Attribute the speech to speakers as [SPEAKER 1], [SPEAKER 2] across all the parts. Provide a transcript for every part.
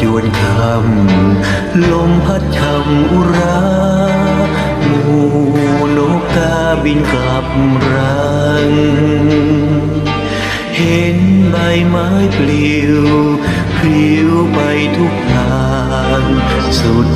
[SPEAKER 1] ชวนคำลมพัดชำอุราหมูนกกาบินกลับรัง เห็นใบไม้ปลิวพลิ้วไปทุกทางสุด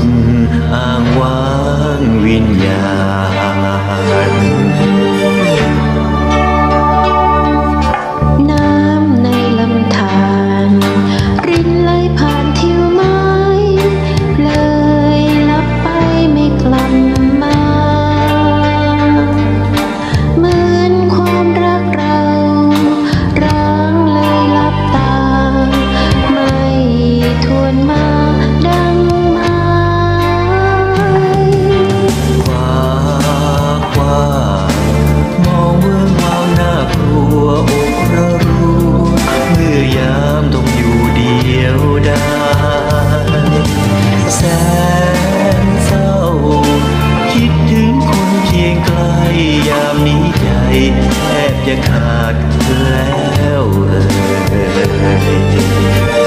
[SPEAKER 1] นเศร้า คิดถึงคนเคียงไกลยามนี้ใจแทบจะขาดแล้วเอ่ย